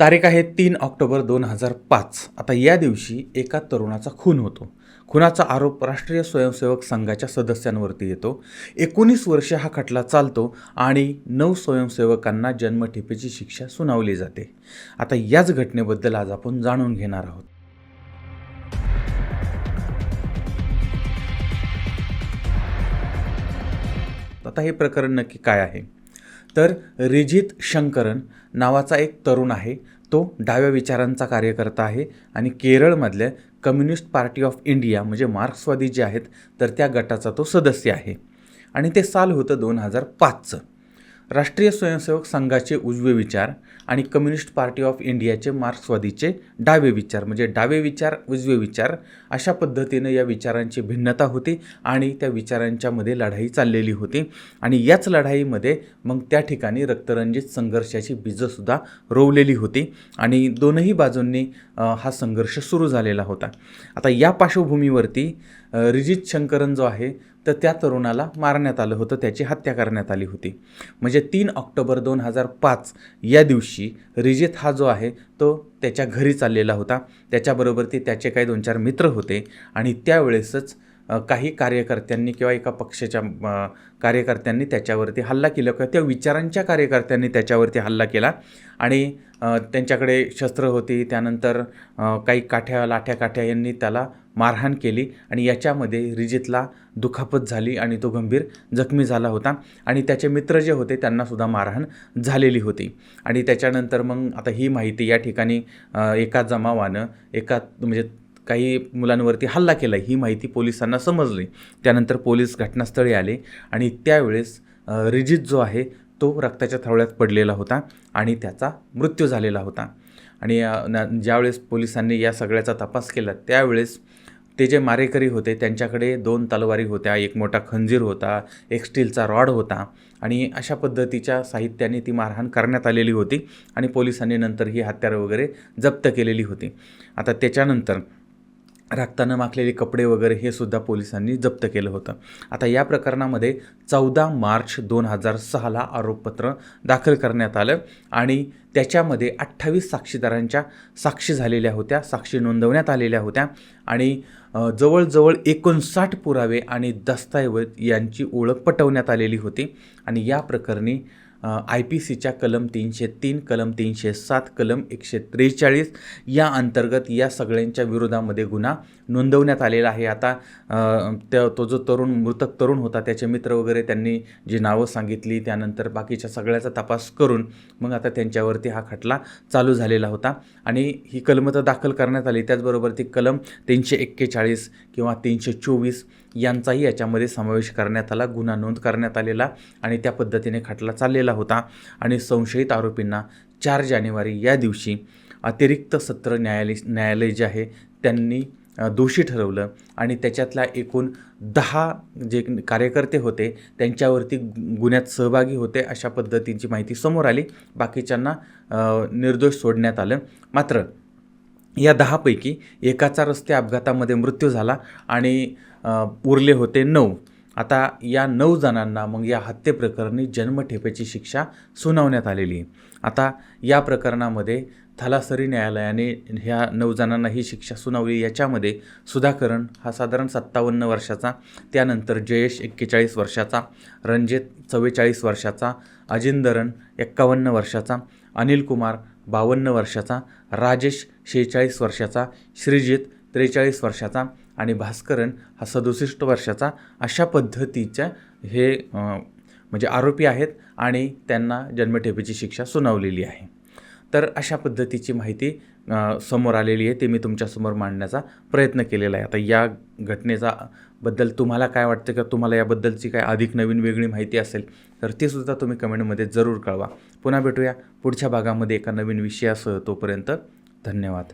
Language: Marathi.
तारीख आहे तीन ऑक्टोबर दोन हजार पाच. आता या दिवशी एका तरुणाचा खून होतो. खुनाचा आरोप राष्ट्रीय स्वयंसेवक संघाच्या सदस्यांवरती येतो. एकोणीस वर्ष हा खटला चालतो आणि नऊ स्वयंसेवकांना जन्मठेपेची शिक्षा सुनावली जाते. आता याच घटनेबद्दल आज आपण जाणून घेणार आहोत. आता हे प्रकरण नक्की काय आहे? तर रिजित शंकरन नावाचा एक तरुण आहे. तो डाव्या विचारांचा कार्यकर्ता आहे आणि केरळमधल्या कम्युनिस्ट पार्टी ऑफ इंडिया म्हणजे मार्क्सवादी जे आहेत तर त्या गटाचा तो सदस्य आहे. आणि ते साल होतं दोन हजार पाचचं. राष्ट्रीय स्वयंसेवक संघाचे उजवे विचार आणि कम्युनिस्ट पार्टी ऑफ इंडियाचे मार्क्सवादीचे डावे विचार म्हणजे डावे विचार उजवे विचार अशा पद्धतीनं या विचारांची भिन्नता होती आणि त्या विचारांच्यामध्ये लढाई चाललेली होती. आणि याच लढाईमध्ये मग त्या ठिकाणी रक्तरंजित संघर्षाची बीजंसुद्धा रोवलेली होती आणि दोनही बाजूंनी हा संघर्ष सुरू झालेला होता. आता या पार्श्वभूमीवरती रिजित शंकरन जो आहे तर त्या तरुणाला मारण्यात आलं होतं त्याची हत्या करण्यात आली होती. म्हणजे तीन ऑक्टोबर दोन हजार पाच या दिवशी रिजित हा जो आहे तो त्याच्या घरी चाललेला होता. त्याच्याबरोबर ते त्याचे काही दोन चार मित्र होते आणि त्यावेळेसच काही कार्यकर्त्यांनी किंवा एका पक्षाच्या कार्यकर्त्यांनी त्याच्यावरती हल्ला केला किंवा त्या विचारांच्या कार्यकर्त्यांनी त्याच्यावरती हल्ला केला. आणि त्यांच्याकडे शस्त्र होती त्यानंतर काही काठ्या लाठ्या काठ्या यांनी त्याला मारहाण केली आणि याच्यामध्ये रिजितला दुखापत झाली आणि तो गंभीर जखमी झाला होता. आणि त्याचे मित्र जे होते त्यांनासुद्धा मारहाण झालेली होती. आणि त्याच्यानंतर मग आता ही माहिती या ठिकाणी एका जमावानं एका म्हणजे काही मुलांवरती हल्ला केला. ही माहिती पोलिसांना समजली. त्यानंतर पोलीस घटनास्थळी आले आणि त्यावेळेस रिजित जो आहे तो रक्ताच्या थवळ्यात पडलेला होता आणि त्याचा मृत्यू झालेला होता. आणि न- ज्यावेळेस पोलिसांनी या सगळ्याचा तपास केला त्यावेळेस ते जे मारेकरी होते त्यांच्याकडे दोन तलवारी होत्या एक मोठा खंजीर होता एक स्टीलचा रॉड होता आणि अशा पद्धतीच्या साहित्याने ती मारहाण करण्यात आलेली होती आणि पोलिसांनी नंतर ही हत्यारं वगैरे जप्त केलेली होती. आता त्याच्यानंतर रक्तानं माखलेले कपडे वगैरे हे सुद्धा पोलिसांनी जप्त केलं होतं. आता या प्रकरणामध्ये चौदा मार्च दोन हजार सहाला आरोपपत्र दाखल करण्यात आलं आणि त्याच्यामध्ये अठ्ठावीस साक्षीदारांच्या साक्षी झालेल्या होत्या साक्षी नोंदवण्यात आलेल्या होत्या आणि जवळजवळ एकोणसाठ पुरावे आणि दस्तऐवज यांची ओळख पटवण्यात आलेली होती आणि या प्रकरणी आय पी सीच्या कलम तीनशे तीन कलम तीनशे सात कलम एकशे त्रेचाळीस या अंतर्गत या सगळ्यांच्या विरोधामध्ये गुन्हा नोंदवण्यात आलेला आहे. आता त्या तो जो तरुण मृतक तरुण होता त्याचे मित्र वगैरे त्यांनी जी नावं सांगितली त्यानंतर बाकीच्या सगळ्याचा तपास करून मग आता त्यांच्यावरती हा खटला चालू झालेला होता. आणि ही कलमं तर दाखल करण्यात आली. त्याचबरोबर ती कलम तीनशे एक्केचाळीस किंवा तीनशे चोवीस यांचाही याच्यामध्ये समावेश करण्यात आला गुन्हा नोंद करण्यात आलेला आणि त्या पद्धतीने खटला चाललेला होता. आणि संशयित आरोपींना चार जानेवारी या दिवशी अतिरिक्त सत्र न्यायालय न्यायालय जे आहे त्यांनी दोषी ठरवलं आणि त्याच्यातल्या एकूण दहा जे कार्यकर्ते होते त्यांच्यावरती गु- गुन्ह्यात सहभागी होते अशा पद्धतीची माहिती समोर आली. बाकीच्यांना निर्दोष सोडण्यात आलं. मात्र या दहापैकी एकाचा रस्ते अपघातामध्ये मृत्यू झाला आणि उरले होते नऊ. आता या नऊ जणांना मग या हत्येप्रकरणी जन्मठेपेची शिक्षा सुनावण्यात आलेली आहे. आता या प्रकरणामध्ये थलासरी न्यायालयाने ह्या नऊ जणांना ही शिक्षा सुनावली. याच्यामध्ये सुधाकरण हा साधारण सत्तावन्न वर्षाचा त्यानंतर जयेश एक्केचाळीस वर्षाचा रणजित चव्वेचाळीस वर्षाचा अजिंदरन एक्कावन्न वर्षाचा अनिल कुमार बावन्न वर्षाचा राजेश शेहेचाळीस वर्षाचा श्रीजित त्रेचाळीस वर्षाचा आणि भास्करन हा सदुसष्ट वर्षाचा अशा पद्धतीच्या हे म्हणजे आरोपी आहेत आणि त्यांना जन्मठेपेची शिक्षा सुनावलेली आहे. तर अशा पद्धतीची माहिती समोर आलेली आहे. ते मी तुमच्यासमोर मांडण्याचा प्रयत्न केलेला आहे. आता या घटनेचा बद्दल तुम्हाला काय वाटतं किंवा तुम्हाला याबद्दलची काय अधिक नवीन वेगळी माहिती असेल तर ती सुद्धा तुम्ही कमेंटमध्ये जरूर कळवा. पुन्हा भेटूया पुढच्या भागामध्ये एका नवीन विषयासह तोपर्यंत. धन्यवाद.